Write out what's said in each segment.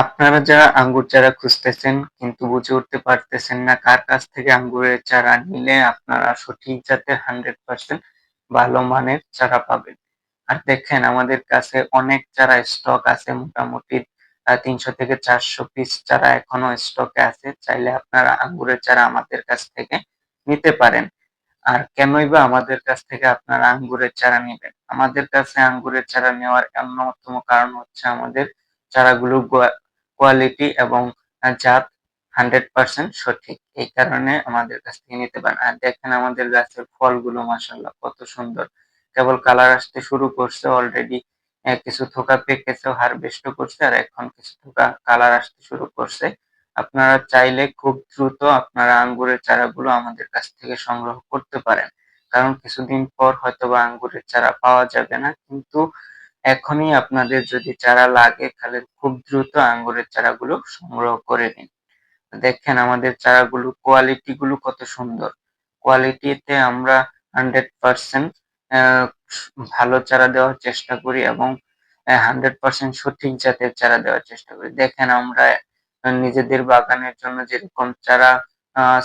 আপনারা যারা আঙ্গুর চারা খুঁজতেছেন কিন্তু বুঝে উঠতে পারতেছেন না কার কাছ থেকে আঙ্গুরের চারা নিলে আপনারা সঠিক জাতের 100% ভালো মানের চারা পাবেন। আর দেখেন আমাদের কাছে অনেক চারা স্টক আছে, মোটামুটি ৩০০ থেকে ৪০০ পিস চারা এখনও স্টকে আছে। চাইলে আপনারা আঙ্গুরের চারা আমাদের কাছ থেকে নিতে পারেন। আর কেনই বা আমাদের কাছ থেকে আপনারা আঙ্গুরের চারা নিবেন? আমাদের কাছে আঙ্গুরের চারা নেওয়ার অন্যতম কারণ হচ্ছে আমাদের চারাগুলোর কোয়ালিটি এবং জাত 100% সঠিক। এই কারণে আমাদের কাছ থেকে নিতে পারেন। আর দেখেন আমাদের গাছের ফলগুলো, মাশাআল্লাহ, কত সুন্দর। কেবল কালার আসতে শুরু করছে অলরেডি কিছু থোকা পেকেছেও হারভেস্টও করছে, আর এখন কিছু থোকা কালার আসতে শুরু করছে। আপনারা চাইলে খুব দ্রুত আপনারা আঙ্গুরের চারাগুলো আমাদের কাছ থেকে সংগ্রহ করতে পারেন। কারণ কিছুদিন পর হয়তোবা আঙ্গুরের চারা পাওয়া যাবে না। কিন্তু এখনই আপনাদের যদি চারা লাগে, তাহলে খুব দ্রুত আঙ্গুরের চারাগুলো সংগ্রহ করে নিন। দেখেন আমাদের চারাগুলো কোয়ালিটি গুলো কত সুন্দর। কোয়ালিটিতে আমরা 100% অ্যা ভালো চারা দেওয়ার চেষ্টা করি এবং অ্যা 100% সঠিক জাতের চারা দেওয়ার চেষ্টা করি। দেখেন আমরা নিজেদের বাগানের জন্য যেরকম চারা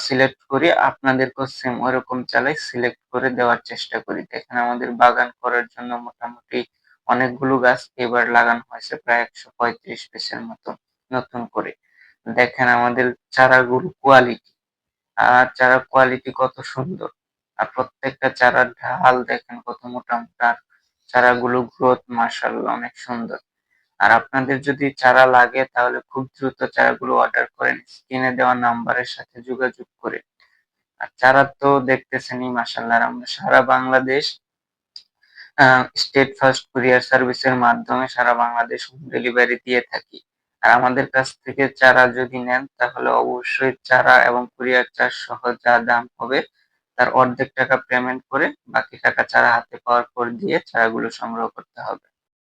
সিলেক্ট করি, আপনাদেরকেও সেম ওরকম চারাই সিলেক্ট করে দেওয়ার চেষ্টা করি। দেখেন আমাদের বাগান করার জন্য মোটামুটি অনেকগুলো গাছ এবার লাগানো হয়েছে প্রায় ১৩৫ পিসের মতো নতুন করে। দেখেন আমাদের চারাগুলো কোয়ালিটি আর চারার কোয়ালিটি কত সুন্দর। আর প্রত্যেকটা চারার ঢাল দেখেন কত মোটা, মোটা। চারাগুলো গ্রোথ মাশাআল্লাহ অনেক সুন্দর। আর আপনাদের যদি চারা লাগে তাহলে খুব দ্রুত চারাগুলো অর্ডার করেন স্ক্রিনে দেওয়া নাম্বারের সাথে যোগাযোগ করে। আর চারা তো দেখতেছেনই মাশাআল্লাহ আমরা সারা বাংলাদেশ স্টেট ফার্স্ট কুরিয়ার সার্ভিসের মাধ্যমে সারা বাংলাদেশ হোম ডেলিভারি দিয়ে থাকি। আর আমাদের কাছ থেকে চারা যদি নেন, তাহলে অবশ্যই চারা এবং কুরিয়ার চার্জ সহ যা দাম হবে, তার অর্ধেক টাকা পেমেন্ট করে বাকি টাকা চারা হাতে পাওয়ার পর দিয়ে চারাগুলো সংগ্রহ করতে হবে।